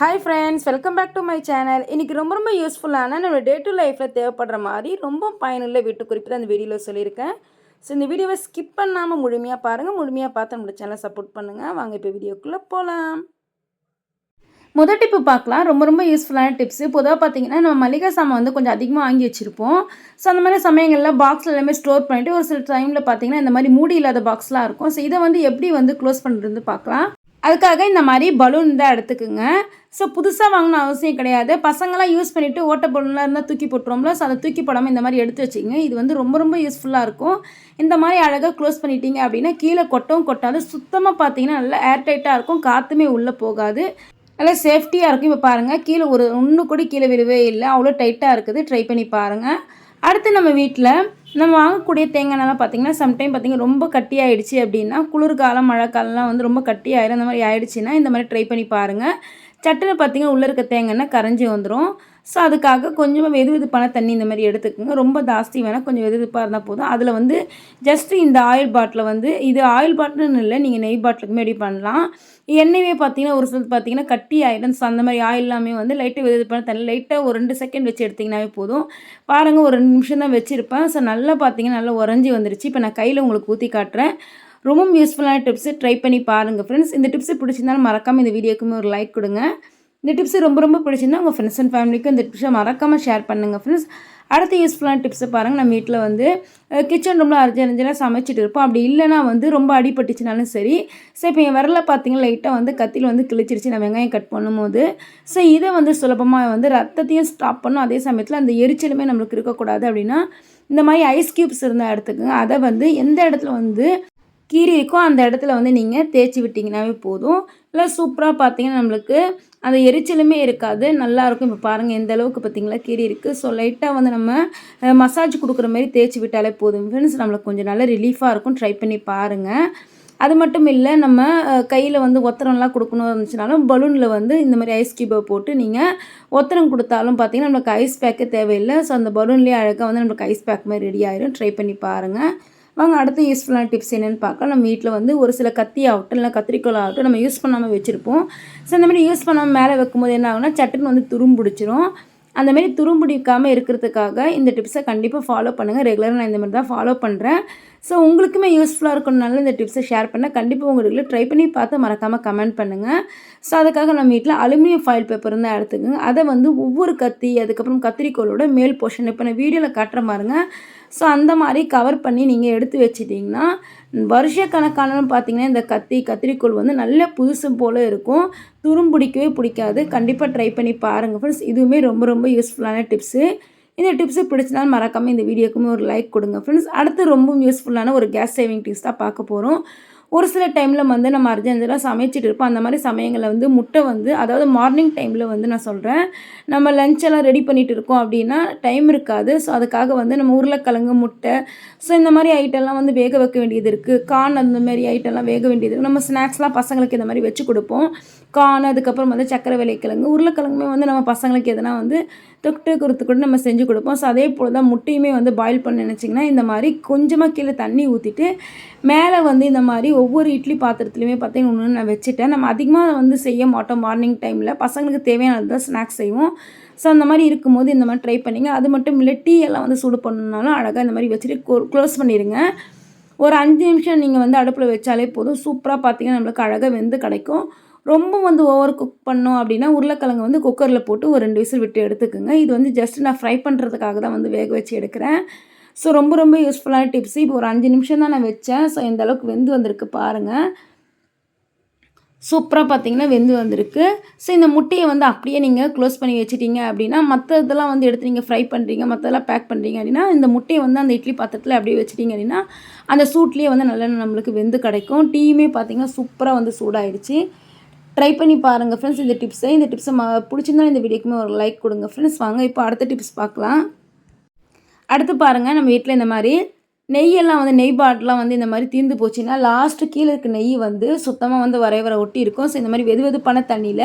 Hi friends welcome back to my channel இன்றைக்கி ரொம்ப ரொம்ப யூஸ்ஃபுல்லான நம்ம டே டு லைஃப்பில் தேவைப்படுற மாதிரி ரொம்ப பயனுள்ள வீட்டு குறிப்பு தான் அந்த வீடியோவில் சொல்லியிருக்கேன். ஸோ இந்த வீடியோவை ஸ்கிப் பண்ணாமல் முழுமையாக பாருங்கள் முழுமையாக பார்த்து நம்மளோட சேனலை சப்போர்ட் பண்ணுங்கள் வாங்க இப்போ வீடியோக்குள்ளே போகலாம் முதல் டிப்பு பார்க்கலாம். ரொம்ப ரொம்ப யூஸ்ஃபுல்லான டிப்ஸு பொதுவாக பார்த்தீங்கன்னா நம்ம மளிகை சாமான் வந்து கொஞ்சம் அதிகமாக வாங்கி வச்சுருப்போம். ஸோ அந்த மாதிரி சமயங்களில் பாக்ஸில் எல்லாமே ஸ்டோர் பண்ணிவிட்டு ஒரு சில டைமில் பார்த்தீங்கன்னா இந்த மாதிரி மூடி இல்லாத பாக்ஸ்லாம் இருக்கும். ஸோ இதை வந்து எப்படி வந்து க்ளோஸ் பண்ணுறது பார்க்கலாம். அதுக்காக இந்த மாதிரி பலூன் தான் எடுத்துக்குங்க. ஸோ புதுசாக வாங்கின அவசியம் கிடையாது. பசங்களாம் யூஸ் பண்ணிவிட்டு ஓட்ட பொருளாக இருந்தால் தூக்கி போட்டுருவோம்ல. ஸோ அதை தூக்கி போடாமல் இந்த மாதிரி எடுத்து வச்சிங்க இது வந்து ரொம்ப ரொம்ப யூஸ்ஃபுல்லாக இருக்கும். இந்த மாதிரி அழகாக க்ளோஸ் பண்ணிட்டீங்க அப்படின்னா கீழே கொட்டவும் கொட்டாது. சுத்தமாக பார்த்தீங்கன்னா நல்லா ஏர்டைட்டாக இருக்கும். காற்றுமே உள்ளே போகாது. நல்லா சேஃப்டியாக இருக்கும். இப்போ பாருங்கள் கீழே ஒரு ஒன்று கூட கீழே விழுவே இல்லை. அவ்வளோ டைட்டாக இருக்குது. ட்ரை பண்ணி பாருங்கள் அடுத்து நம்ம வீட்டில் நம்ம வாங்கக்கூடிய தேங்காய்லாம் பார்த்திங்கன்னா சம்டைம் பார்த்திங்கன்னா ரொம்ப கட்டியாயிடுச்சு அப்படின்னா குளிர்காலம் மழைக்காலம்லாம் வந்து ரொம்ப கட்டியாயிரும் இந்த அந்த மாதிரி ஆயிடுச்சுன்னா இந்த மாதிரி ட்ரை பண்ணி பாருங்கள் சட்டுன்னு பார்த்திங்கன்னா உள்ளே இருக்க தேங்காய்னா கரைஞ்சி வந்துடும் ஸோ அதுக்காக கொஞ்சமாக வெது வெதுப்பான தண்ணி இந்த மாதிரி எடுத்துக்கோங்க. ரொம்ப ஜாஸ்தி வேணால் கொஞ்சம் வெது வெதுப்பாக இருந்தால் போதும். அதில் வந்து ஜஸ்ட்டு இந்த ஆயில் பாட்டில் வந்து இது ஆயில் பாட்டில்னு இல்லை நீங்கள் நெய் பாட்டிலுக்குமே மேடி பண்ணலாம். எண்ணெயே பார்த்தீங்கன்னா ஒரு சிலது பார்த்தீங்கன்னா கட்டி ஐட்டம்ஸ் ஸோ அந்த மாதிரி ஆயில் எல்லாமே வந்து லைட்டாக வெது வெதுப்பான தண்ணி லைட்டாக ஒரு ரெண்டு செகண்ட் வச்சு எடுத்திங்கனாவே போதும். பாருங்கள் ஒரு ரெண்டு நிமிஷம் தான் வச்சுருப்பேன். ஸோ நல்லா பார்த்தீங்கன்னா நல்லா உறைஞ்சி வந்துருச்சு. இப்போ நான் கையில் உங்களுக்கு ஊற்றி காட்டுறேன். ரொம்பவும் யூஸ்ஃபுல்லான டிப்ஸு ட்ரை பண்ணி பாருங்கள் ஃப்ரெண்ட்ஸ் இந்த டிப்ஸு பிடிச்சிருந்தாலும் மறக்காமல் இந்த வீடியோக்குமே ஒரு லைக் கொடுங்க. இந்த டிப்ஸ் ரொம்ப ரொம்ப பிடிச்சிருந்தா உங்கள் ஃப்ரெண்ட்ஸ் அண்ட் ஃபேமிலிக்கும் இந்த டிப்ஸை மறக்காமல் ஷேர் பண்ணுங்கள் ஃப்ரெண்ட்ஸ் அடுத்த யூஸ்ஃபுல்லான டிப்ஸை பாருங்கள் நம்ம வீட்டில் வந்து கிச்சன் ரூமில் அரைஞ்சி அரைஞ்செல்லாம் சமைச்சிட்டு இருப்போம். அப்படி இல்லைனா வந்து ரொம்ப அடிபட்டுச்சுனாலும் சரி. ஸோ இப்போ என் விரல பார்த்தீங்கன்னா லைட்டாக வந்து கத்தியில் வந்து கிழிச்சிருச்சு நான் வெங்காயம் கட் பண்ணும்போது. ஸோ இதை வந்து சுலபமாக வந்து ரத்தத்தையும் ஸ்டாப் பண்ணும். அதே சமயத்தில் அந்த எரிச்சலுமே நம்மளுக்கு இருக்கக்கூடாது. அப்படின்னா இந்த மாதிரி ஐஸ் க்யூப்ஸ் இருந்தால் எடுத்துக்கோங்க. அதை வந்து எந்த இடத்துல வந்து கீரி இருக்கோ அந்த இடத்துல வந்து நீங்கள் தேய்ச்சி விட்டிங்கனாவே போதும். இல்லை சூப்பராக பார்த்தீங்கன்னா நம்மளுக்கு அந்த எரிச்சலுமே இருக்காது. நல்லாயிருக்கும் இப்போ பாருங்கள் எந்த அளவுக்கு பார்த்தீங்களா கீரி இருக்குது ஸோ லைட்டாக வந்து நம்ம மசாஜ் கொடுக்குற மாதிரி தேய்ச்சி விட்டாலே போதும். ஃப்ரெண்ட்ஸ் நம்மளுக்கு கொஞ்சம் நல்லா ரிலீஃபாக இருக்கும். ட்ரை பண்ணி பாருங்கள் அது மட்டும் இல்லை நம்ம கையில் வந்து ஒத்தரம்லாம் கொடுக்கணும் இருந்துச்சுனாலும் பலூனில் வந்து இந்த மாதிரி ஐஸ் கியூபை போட்டு நீங்கள் ஒத்தரம் கொடுத்தாலும் பார்த்தீங்கன்னா நம்மளுக்கு ஐஸ் பேக்கே தேவையில்லை. ஸோ அந்த பலூன்லேயே அழகாக வந்து நம்மளுக்கு ஐஸ் பேக் மாதிரி ரெடி ஆயிரும். ட்ரை பண்ணி பாருங்கள் வாங்க அடுத்த யூஸ்ஃபுல்லான டிப்ஸ் என்னென்னு பார்க்கலாம். நம்ம வீட்டில் வந்து ஒரு சில கத்தி ஆகட்டும் இல்லை கத்திரிக்கோள் ஆகட்டும் நம்ம யூஸ் பண்ணாமல் வச்சுருப்போம். ஸோ அந்த மாதிரி யூஸ் பண்ணாமல் மேலே வைக்கும்போது என்ன ஆகுனா சட்டுன்னு வந்து துரும்பிடிச்சிரும் அந்தமாரி துரும்பிடிக்காமல் இருக்கிறதுக்காக இந்த டிப்ஸை கண்டிப்பாக ஃபாலோ பண்ணுங்கள் ரெகுலராக நான் இந்த மாதிரி தான் ஃபாலோ பண்ணுறேன் ஸோ உங்களுக்குமே யூஸ்ஃபுல்லாக இருக்கணும்னால இந்த டிப்ஸை ஷேர் பண்ணால் கண்டிப்பாக உங்களுக்கு ட்ரை பண்ணி பார்த்து மறக்காமல் கமெண்ட் பண்ணுங்கள் ஸோ அதுக்காக நம்ம வீட்டில் அலுமினியம் ஃபாயில் பேப்பர் இருந்தால் எடுத்துக்கோங்க. அதை வந்து ஒவ்வொரு கத்தி அதுக்கப்புறம் கத்திரிக்கோளோட மேல் போர்ஷன் இப்போ நான் வீடியோவில் காட்டுற பாருங்க ஸோ அந்த மாதிரி கவர் பண்ணி நீங்கள் எடுத்து வச்சிட்டிங்கன்னா கணக்கானாலும் பார்த்தீங்கன்னா இந்த கத்தி கத்திரிக்கோள் வந்து நல்ல புதுசு போல் இருக்கும். துரும்பிடிக்கவே பிடிக்காது. கண்டிப்பாக ட்ரை பண்ணி பாருங்கள் ஃப்ரெண்ட்ஸ் இதுவுமே ரொம்ப ரொம்ப யூஸ்ஃபுல்லான டிப்ஸு இந்த டிப்ஸு பிடிச்சினாலும் மறக்காமல் இந்த வீடியோக்குமே ஒரு லைக் கொடுங்க. ஃப்ரெண்ட்ஸ் அடுத்து ரொம்ப யூஸ்ஃபுல்லான ஒரு கேஸ் சேவிங் டிப்ஸ் தான் பார்க்க போகிறோம் ஒரு சில டைமில் வந்து நம்ம அர்ஜென்டாக சமைச்சிட்டு இருப்போம். அந்த மாதிரி சமயங்களில் வந்து முட்டை வந்து அதாவது மார்னிங் டைமில் வந்து நான் சொல்கிறேன் நம்ம லஞ்செல்லாம் ரெடி பண்ணிகிட்டு இருக்கோம் அப்படின்னா டைம் இருக்காது. ஸோ அதுக்காக வந்து நம்ம உருளைக்கிழங்கு முட்டை ஸோ இந்த மாதிரி ஐட்டம்லாம் வந்து வேக வைக்க வேண்டியது இருக்குது கான் அந்த மாதிரி ஐட்டம்லாம் வேக வேண்டியது இருக்குது நம்ம ஸ்நாக்ஸ்லாம் பசங்களுக்கு இந்த மாதிரி வச்சு கொடுப்போம். கான் அதுக்கப்புறம் வந்து சக்கரை விலைக்கிழங்கு உருளைக்கிழங்குமே வந்து நம்ம பசங்களுக்கு எதனா வந்து தொட்டு கொடுத்து கூட நம்ம செஞ்சு கொடுப்போம். ஸோ அதே போல் தான் முட்டையுமே வந்து பாயில் பண்ண நினச்சிங்கன்னா இந்த மாதிரி கொஞ்சமாக கீழே தண்ணி ஊற்றிட்டு மேலே வந்து இந்த மாதிரி ஒவ்வொரு இட்லி பாத்திரத்துலையுமே பார்த்தீங்கன்னா ஒன்று நான் வச்சுட்டேன். நம்ம அதிகமாக வந்து செய்ய மாட்டோம் மார்னிங் டைமில் பசங்களுக்கு தேவையானது தான் ஸ்நாக்ஸ் செய்வோம். ஸோ அந்த மாதிரி இருக்கும்போது இந்த மாதிரி ட்ரை பண்ணிங்க. அது மட்டும் இல்லை டீ எல்லாம் வந்து சூடு பண்ணணுனாலும் அழகாக இந்த மாதிரி வச்சுட்டு க்ளோஸ் பண்ணிடுங்க ஒரு அஞ்சு நிமிஷம் நீங்கள் வந்து அடுப்பில் வச்சாலே போதும். சூப்பராக பார்த்தீங்கன்னா நம்மளுக்கு அழகாக வெந்து கிடைக்கும். ரொம்ப வந்து ஓவர் குக் பண்ணோம் அப்படின்னா உருளைக்கிழங்கு வந்து குக்கரில் போட்டு ஒரு ரெண்டு விசில் விட்டு எடுத்துக்கோங்க. இது வந்து ஜஸ்ட் நான் ஃப்ரை பண்ணுறதுக்காக தான் வந்து வேக வச்சு எடுக்கிறேன். ஸோ ரொம்ப ரொம்ப யூஸ்ஃபுல்லான டிப்ஸ் இப்போ ஒரு அஞ்சு நிமிஷம் தான் நான் வச்சேன். ஸோ இந்த அளவுக்கு வெந்து வந்திருக்கு பாருங்கள் சூப்பராக பார்த்தீங்கன்னா வெந்து வந்திருக்கு. ஸோ இந்த முட்டையை வந்து அப்படியே நீங்கள் க்ளோஸ் பண்ணி வச்சுட்டீங்க அப்படின்னா மற்ற இதெல்லாம் வந்து எடுத்து நீங்கள் ஃப்ரை பண்ணுறீங்க மற்றதெல்லாம் பேக் பண்ணுறீங்க அப்படின்னா இந்த முட்டையை வந்து அந்த இட்லி பாத்திரத்தில் அப்படியே வச்சுட்டிங்க அப்படின்னா அந்த சூட்லேயே வந்து நல்லா நம்மளுக்கு வெந்து கிடைக்கும். டீயுமே பார்த்தீங்கன்னா சூப்பராக வந்து சூடாயிடுச்சு. ட்ரை பண்ணி பாருங்கள் ஃப்ரெண்ட்ஸ் இந்த டிப்ஸை இந்த டிப்ஸை ம இந்த வீடியோக்குமே ஒரு லைக் கொடுங்க ஃப்ரெண்ட்ஸ் வாங்க இப்போ அடுத்த டிப்ஸ் பார்க்கலாம். அடுத்து பாருங்கள் நம்ம வீட்டில் இந்த மாதிரி நெய்யெல்லாம் வந்து நெய் பாட்டெலாம் வந்து இந்த மாதிரி தீர்ந்து போச்சுன்னா லாஸ்ட்டு கீழே இருக்க நெய் வந்து சுத்தமாக வந்து வரைய வர ஒட்டி இருக்கும். ஸோ இந்த மாதிரி வெது வெதுப்பான தண்ணியில்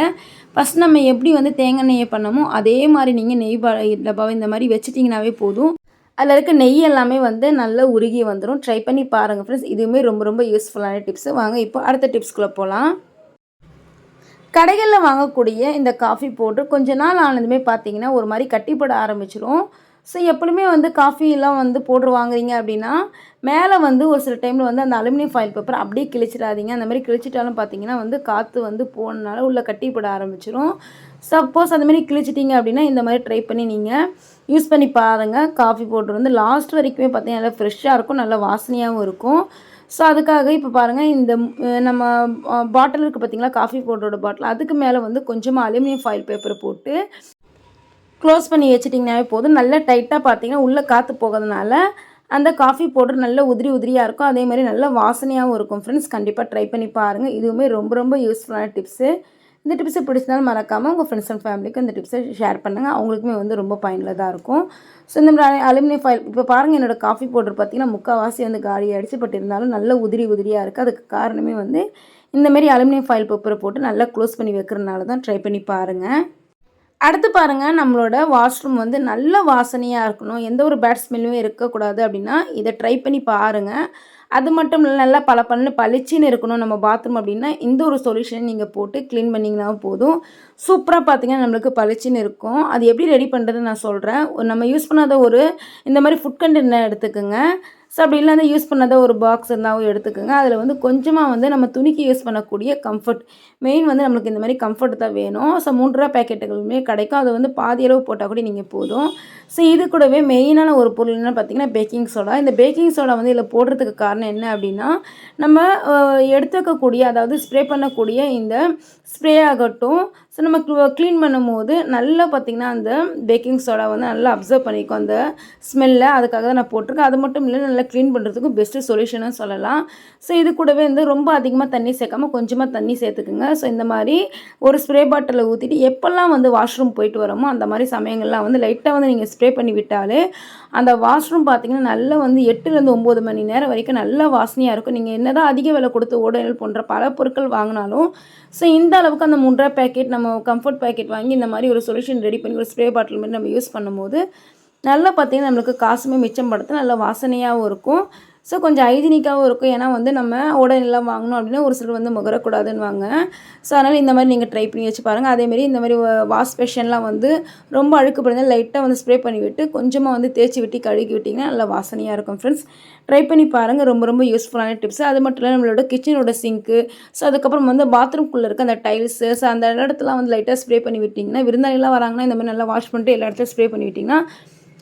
ஃபஸ்ட் நம்ம எப்படி வந்து தேங்காய் நெய்யை பண்ணமோ அதே மாதிரி நீங்கள் நெய் பா டப்பாவை இந்த மாதிரி வச்சுட்டிங்கனாவே போதும். அதில் இருக்க நெய் எல்லாமே வந்து நல்லா உருகி வந்துடும் ட்ரை பண்ணி பாருங்கள் ஃப்ரெண்ட்ஸ் இதுவுமே ரொம்ப ரொம்ப யூஸ்ஃபுல்லான டிப்ஸு வாங்க இப்போ அடுத்த டிப்ஸ்குள்ளே போகலாம் கடைகளில் வாங்கக்கூடிய இந்த காஃபி போட்டு கொஞ்ச நாள் ஆனதுமே பார்த்தீங்கன்னா ஒரு மாதிரி கட்டிப்பட ஆரம்பிச்சிடும் ஸோ எப்பொழுதுமே வந்து காஃபிலாம் வந்து பவுட்ரு வாங்குறீங்க அப்படின்னா மேலே வந்து ஒரு சில டைமில் வந்து அந்த அலுமினியம் ஃபாயில் பேப்பர் அப்படியே கிழிச்சிடாதீங்க. அந்த மாதிரி கிழிச்சிட்டாலும் பார்த்தீங்கன்னா வந்து காற்று வந்து போனனால உள்ளே கட்டிப்பட ஆரம்பிச்சிடும் சப்போஸ் அந்த மாதிரி கிழிச்சிட்டிங்க அப்படின்னா இந்த மாதிரி ட்ரை பண்ணி நீங்கள் யூஸ் பண்ணி பாருங்கள் காஃபி பவுட்ரு வந்து லாஸ்ட் வரைக்குமே பார்த்தீங்கன்னா நல்லா ஃப்ரெஷ்ஷாக இருக்கும் நல்லா வாசனையாகவும் இருக்கும். ஸோ அதுக்காக இப்போ பாருங்கள் இந்த நம்ம பாட்டில் இருக்குது பார்த்தீங்களா காஃபி பவுடரோட பாட்டில் அதுக்கு மேலே வந்து கொஞ்சமாக அலுமினியம் ஃபாயில் பேப்பரை போட்டு க்ளோஸ் பண்ணி வச்சிட்டிங்கனாவே போதும். நல்லா டைட்டாக பார்த்தீங்கன்னா உள்ளே காற்று போகிறதுனால அந்த காஃபி பவுடர் நல்ல உதிரி உதிரியாக இருக்கும். அதே மாதிரி நல்ல வாசனையாகவும் இருக்கும். ஃப்ரெண்ட்ஸ் கண்டிப்பாக ட்ரை பண்ணி பாருங்கள் இதுவுமே ரொம்ப ரொம்ப யூஸ்ஃபுல்லான டிப்ஸு இந்த டிப்ஸை பிடிச்சிருந்தாலும் மறக்காமல் உங்கள் ஃப்ரெண்ட்ஸ் அண்ட் ஃபேமிலிக்கு இந்த டிப்ஸை ஷேர் பண்ணுங்கள் அவங்களுக்குமே வந்து ரொம்ப பயனுள்ளதாக இருக்கும். ஸோ இந்த மாதிரி அலுமினியம் ஃபைல் இப்போ பாருங்கள் என்னோடய காஃபி பவுடர் பார்த்திங்கன்னா முக்கால்வாசி வந்து காலி ஆகிடுச்சு பட் இருந்தாலும் நல்ல உதிரி உதிரியாக இருக்குது அதுக்கு காரணமே வந்து இந்தமாரி அலுமினியம் ஃபைல் பேப்பரை போட்டு நல்லா க்ளோஸ் பண்ணி வைக்கிறதுனால தான் ட்ரை பண்ணி பாருங்கள் அடுத்து பாருங்கள் நம்மளோட வாஷ்ரூம் வந்து நல்ல வாசனையாக இருக்கணும். எந்த ஒரு பேட் ஸ்மெல்லும் இருக்கக்கூடாது அப்படின்னா இதை ட்ரை பண்ணி பாருங்கள் அது மட்டும் இல்லை நல்லா பல பண்ணு பளிச்சுன்னு இருக்கணும் நம்ம பாத்ரூம் அப்படின்னா இந்த ஒரு சொல்யூஷனை நீங்கள் போட்டு க்ளீன் பண்ணிங்கனாவும் போதும். சூப்பராக பார்த்தீங்கன்னா நம்மளுக்கு பளிச்சுன்னு இருக்கும். அது எப்படி ரெடி பண்ணுறதுன்னு நான் சொல்கிறேன் நம்ம யூஸ் பண்ணாத ஒரு இந்த மாதிரி ஃபுட் கண்டெய்னர் எடுத்துக்கோங்க. ஸோ அப்படி இல்லைன்னா யூஸ் பண்ணாத ஒரு பாக்ஸ் இருந்தாலும் எடுத்துக்கோங்க. அதில் வந்து கொஞ்சமாக வந்து நம்ம துணிக்கு யூஸ் பண்ணக்கூடிய கம்ஃபர்ட் மெயின் வந்து நம்மளுக்கு இந்த மாதிரி கம்ஃபர்ட் தான் வேணும். ஸோ மூன்று ரூபா பேக்கெட்டுகளுமே கிடைக்கும். அது வந்து பாதி அளவு போட்டால் கூட நீங்கள் போதும். ஸோ இது கூடவே மெயினான ஒரு பொருள் என்ன பார்த்தீங்கன்னா பேக்கிங் சோடா இந்த பேக்கிங் சோடா வந்து இதில் போடுறதுக்கு காரணம் என்ன அப்படின்னா நம்ம எடுத்துக்கக்கூடிய அதாவது ஸ்ப்ரே பண்ணக்கூடிய இந்த ஸ்ப்ரே ஆகட்டும் ஸோ நம்ம க்ளீன் பண்ணும்போது நல்லா பார்த்திங்கன்னா அந்த பேக்கிங் சோடா வந்து நல்லா அப்சர்வ் பண்ணிக்கும். அந்த ஸ்மெல்லை அதுக்காக தான் நான் போட்டிருக்கேன். அது மட்டும் இல்லை நல்லா க்ளீன் பண்ணுறதுக்கும் பெஸ்ட்டு சொல்யூஷனும் சொல்லலாம். ஸோ இது கூடவே வந்து ரொம்ப அதிகமாக தண்ணி சேர்க்காம கொஞ்சமாக தண்ணி சேர்த்துக்குங்க. ஸோ இந்த மாதிரி ஒரு ஸ்ப்ரே பாட்டிலில் ஊற்றிட்டு எப்போல்லாம் வந்து வாஷ்ரூம் போயிட்டு வரோமோ அந்த மாதிரி சமயங்கள்லாம் வந்து லைட்டாக வந்து நீங்கள் ஸ்ப்ரே பண்ணி விட்டாலே அந்த வாஷ்ரூம் பார்த்தீங்கன்னா நல்லா வந்து எட்டுலேருந்து ஒம்பது மணி நேரம் வரைக்கும் நல்ல வாசனையாக இருக்கும். நீங்கள் என்ன தான் அதிக விலை கொடுத்து ஓடல் போன்ற பல பொருட்கள் வாங்கினாலும் ஸோ இந்த அளவுக்கு அந்த மூன்றரை பேக்கெட் நம்ம கம்ஃபர்ட் பேக்கெட் வாங்கி இந்த மாதிரி ஒரு சொல்யூஷன் ரெடி பண்ணி ஒரு ஸ்ப்ரே பாட்டில் மாதிரி நம்ம யூஸ் பண்ணும்போது நல்லா பார்த்தீங்கன்னா நம்மளுக்கு காசுமே மிச்சப்படுத்த நல்ல வாசனையாகவும் இருக்கும். ஸோ கொஞ்சம் ஹைஜீனிக்காகவும் இருக்கும். ஏன்னா வந்து நம்ம உடனெல்லாம் வாங்கணும் அப்படின்னா ஒரு சிலர் வந்து முகரக்கூடாதுன்னுவாங்க. ஸோ அதனால் இந்த மாதிரி நீங்கள் ட்ரை பண்ணி வச்சு பாருங்கள் அதேமாரி இந்த மாதிரி வாஷ் பேஷன்லாம் வந்து ரொம்ப அழுக்கு படுந்தால் லைட்டாக வந்து ஸ்ப்ரே பண்ணி விட்டு கொஞ்சமாக வந்து தேய்ச்சி விட்டு கழுகி விட்டிங்கன்னா நல்லா வாசனையாக இருக்கும் ஃப்ரெண்ட்ஸ் ட்ரை பண்ணி பாருங்கள் ரொம்ப ரொம்ப யூஸ்ஃபுல்லான டிப்ஸ் அது மட்டும் இல்லை நம்மளோட கிச்சனோட சிங்க்கு ஸோ அதுக்கப்புறம் வந்து பாத்ரூம்குள்ளே இருக்க அந்த டைல்ஸு ஸோ அந்த இடத்துல வந்து லைட்டாக ஸ்ப்ரே பண்ணி விட்டிங்கன்னா விருந்தாளிலாம் வராங்கன்னா இந்த மாதிரி நல்லா வாஷ் பண்ணிட்டு எல்லா இடத்துலையும் ஸ்ப்ரே பண்ணி விட்டிங்கன்னா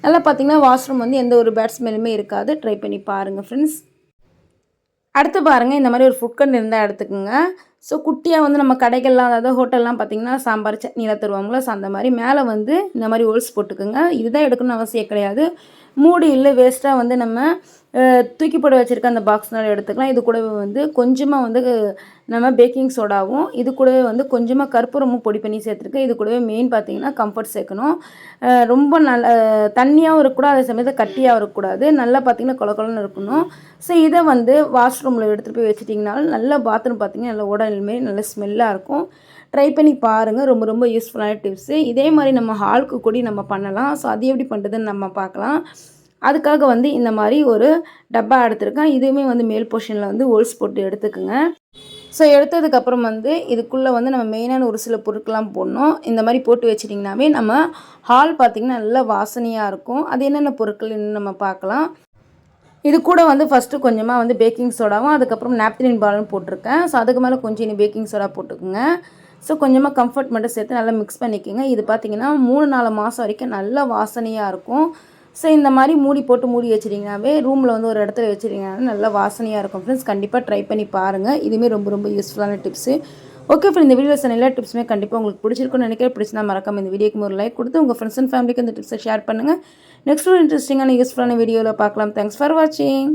நல்லா பார்த்தீங்கன்னா வாஷ்ரூம் வந்து எந்த ஒரு பேட் ஸ்மெல்லுமே இருக்காது. ட்ரை பண்ணி பாருங்கள் ஃப்ரெண்ட்ஸ் அடுத்து பாருங்கள் இந்த மாதிரி ஒரு ஃபுட் கண்ட் இருந்தால் எடுத்துக்கோங்க. ஸோ குட்டியாக வந்து நம்ம கடைகள்லாம் அதாவது ஹோட்டல்லாம் பார்த்தீங்கன்னா சாம்பார் சட்னியில் தருவாங்களோ ஸோ அந்த மாதிரி மேலே வந்து இந்த மாதிரி ஹோல்ஸ் போட்டுக்கோங்க. இதுதான் எடுக்கணும்னு அவசியம் கிடையாது. மூடி இல்லை வேஸ்ட்டாக வந்து நம்ம தூக்கி போட வச்சுருக்க அந்த பாக்ஸ்னால எடுத்துக்கலாம். இது கூடவே வந்து கொஞ்சமாக வந்து நம்ம பேக்கிங் சோடாவும் இது கூடவே வந்து கொஞ்சமாக கற்பூரமும் பொடி பண்ணி சேர்த்துருக்கேன். இது கூடவே மெயின் பார்த்தீங்கன்னா கம்ஃபர்ட் சேர்க்கணும். ரொம்ப நல்ல தண்ணியாகவும் இருக்கக்கூடாது அதே சமயத்தில் கட்டியாகவும் இருக்கக்கூடாது. நல்லா பார்த்தீங்கன்னா கொல இருக்கணும். ஸோ இதை வந்து வாஷ்ரூமில் எடுத்துகிட்டு போய் வச்சிட்டிங்கனாலும் நல்லா பாத்ரூம் பார்த்தீங்கன்னா நல்ல உடல் மாரி நல்ல ஸ்மெல்லாக இருக்கும். ட்ரை பண்ணி பாருங்கள் ரொம்ப ரொம்ப யூஸ்ஃபுல்லான டிப்ஸு இதே மாதிரி நம்ம ஹாலுக்கு கூடி நம்ம பண்ணலாம். ஸோ அது எப்படி பண்ணுறதுன்னு நம்ம பார்க்கலாம். அதுக்காக வந்து இந்த மாதிரி ஒரு டப்பா எடுத்திருக்கேன். இதுவுமே வந்து மேல் போர்ஷனில் வந்து ஹோல்ஸ் போட்டு எடுத்துக்கோங்க. ஸோ எடுத்ததுக்கப்புறம் வந்து இதுக்குள்ளே வந்து நம்ம மெயினான ஒரு சில பொருட்கள்லாம் போடணும். இந்த மாதிரி போட்டு வச்சிட்டிங்கனாவே நம்ம ஹால் பார்த்திங்கன்னா நல்லா வாசனையாக இருக்கும். அது என்னென்ன பொருட்கள் நம்ம பார்க்கலாம். இது கூட வந்து ஃபஸ்ட்டு கொஞ்சமாக வந்து பேக்கிங் சோடாவும் அதுக்கப்புறம் நாப்திலின் பாலும் போட்டிருக்கேன். ஸோ அதுக்கு மேலே கொஞ்சம் இனி பேக்கிங் சோடா போட்டுக்கோங்க. ஸோ கொஞ்சமாக கம்ஃபர்ட் மட்டும் சேர்த்து நல்லா மிக்ஸ் பண்ணிக்கோங்க. இது பார்த்தீங்கன்னா மூணு நாலு மாதம் வரைக்கும் நல்லா வாசனையாக இருக்கும். ஸோ இந்த மாதிரி மூடி போட்டு மூடி வச்சிட்டிங்கனாவே ரூமில் வந்து ஒரு இடத்துல வச்சிட்டிங்கன்னா நல்ல வாசனையாக இருக்கும். ஃப்ரெண்ட்ஸ் கண்டிப்பாக ட்ரை பண்ணி பாருங்கள் இதுவுமே ரொம்ப ரொம்ப யூஸ்ஃபுல்லான டிப்ஸு ஓகே ஃப்ரெண்ட் இந்த வீடியோஸ் எல்லா டிப்ஸுமே கண்டிப்பாக உங்களுக்கு பிடிச்சிருக்குன்னு நினைக்கிறேன். பிடிச்சினா மறக்காம இந்த வீடியோக்கு ஒரு லைக் கொடுத்து உங்கள் ஃப்ரெண்ட்ஸ் அண்ட் ஃபேமிலிக்கு இந்த டிப்ஸை ஷேர் பண்ணுங்கள் நெக்ஸ்ட் ஒரு இன்ட்ரெஸ்டிங்கான யூஸ்ஃபுல்லான வீடியோவில் பார்க்கலாம். தேங்க்ஸ் ஃபார் வாட்சிங்